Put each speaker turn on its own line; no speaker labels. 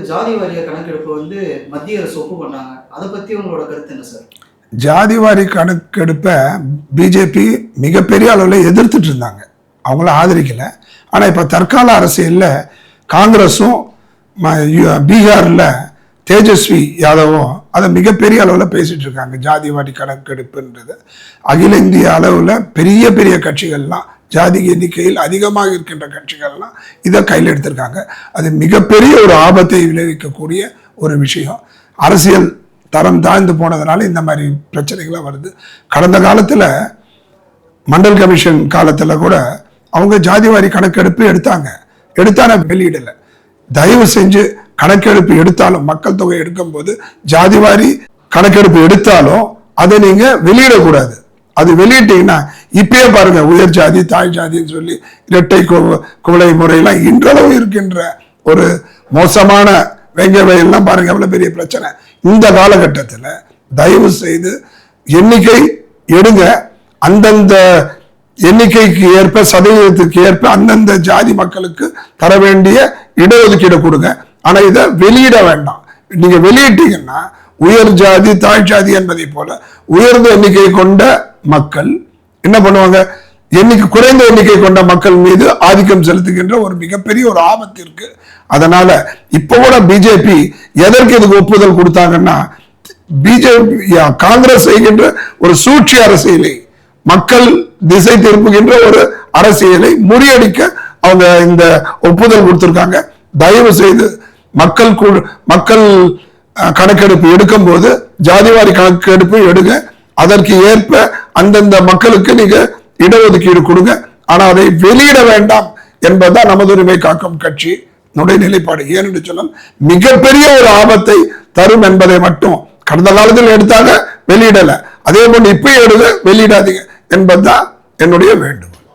வந்து ஜாதி வாரிய கணக்கெடுப்பு வந்து மத்திய அரசு ஒப்பு பண்ணாங்க. அதை பத்தி உங்களோட கருத்து என்ன சார்?
ஜாதிவாரி கணக்கெடுப்பை பிஜேபி மிகப்பெரிய அளவில் எதிர்த்துட்டு இருந்தாங்க. அவங்கள ஆதரிக்கல. ஆனால் இப்போ தற்கால அரசியலில் காங்கிரஸும் ம- தேஜஸ்வி யாதவும் அதை மிகப்பெரிய அளவில் பேசிட்டு இருக்காங்க. ஜாதிவாரி கணக்கெடுப்புன்றது. அகில இந்திய அளவில் பெரிய பெரிய கட்சிகள்லாம் ஜாதி எண்ணிக்கையில் அதிகமாக இருக்கின்ற கட்சிகள்லாம் இதை கையில் எடுத்திருக்காங்க. அது மிகப்பெரிய ஒரு ஆபத்தை விளைவிக்கக்கூடிய ஒரு விஷயம். அரசியல் தரம் தாழ்ந்து போனதுனால இந்த மாதிரி பிரச்சனைகள்லாம் வருது. கடந்த காலத்தில் மண்டல் கமிஷன் காலத்தில் கூட அவங்க ஜாதிவாரி கணக்கெடுப்பு எடுத்தாங்க. எடுத்தான வெளியிடலை. தயவு செஞ்சு கணக்கெடுப்பு எடுத்தாலும் மக்கள் தொகை எடுக்கும்போது ஜாதிவாரி கணக்கெடுப்பு எடுத்தாலும் அதை நீங்கள் வெளியிடக்கூடாது. அது வெளியிட்டீங்கன்னா இப்பயே பாருங்க உயர் ஜாதி தாய் ஜாதின்னு சொல்லி இரட்டை குவளை முறையெல்லாம் இன்றளவு இருக்கின்ற ஒரு மோசமான வெங்கவையெல்லாம் பாருங்க எவ்வளவு பெரிய பிரச்சனை. இந்த காலகட்டத்தில் தயவு செய்து எண்ணிக்கை எடுங்க. அந்தந்த எண்ணிக்கைக்கு ஏற்ப சதவீதத்துக்கு ஏற்ப அந்தந்த ஜாதி மக்களுக்கு தர வேண்டிய இடஒதுக்கீடு கொடுங்க. ஆனால் இதை வெளியிட வேண்டாம். நீங்க வெளியிட்டீங்கன்னா உயர் ஜாதி தாழ் ஜாதி என்பதை போல உயர்ந்த எண்ணிக்கை கொண்ட மக்கள் என்ன பண்ணுவாங்க? எண்ணிக்கை குறைந்த எண்ணிக்கை கொண்ட மக்கள் மீது ஆதிக்கம் செலுத்துகின்ற ஒரு மிகப்பெரிய ஒரு ஆபத்து இருக்கு. அதனால இப்ப கூட பிஜேபி எதற்கு இதுக்கு ஒப்புதல் கொடுத்தாங்கன்னா பிஜேபி காங்கிரஸ் செய்கின்ற ஒரு சூழ்ச்சி அரசியலை மக்கள் திசை திருப்புகின்ற ஒரு அரசியலை முறியடிக்க அவங்க இந்த ஒப்புதல் கொடுத்திருக்காங்க. தயவு செய்து மக்கள் குழு- மக்கள் கணக்கெடுப்பு எடுக்கும் போது ஜாதிவாரி கணக்கெடுப்பு எடுங்க. அதற்கு ஏற்ப அந்தந்த மக்களுக்கு நீங்க இடஒதுக்கீடு கொடுங்க. ஆனா அதை வெளியிட வேண்டாம் என்பதுதான் நமது உரிமை காக்கும் கட்சி. நுடைய நிலைப்பாடு என்று சொன்னால் மிகப்பெரிய ஒரு ஆபத்தை தரும் என்பதை மட்டும் கடந்த காலத்தில் எடுத்தாங்க வெளியிடல. அதே போன்று இப்பயும் எடுங்க வெளியிடாதீங்க என்பதுதான் என்னுடைய வேண்டும்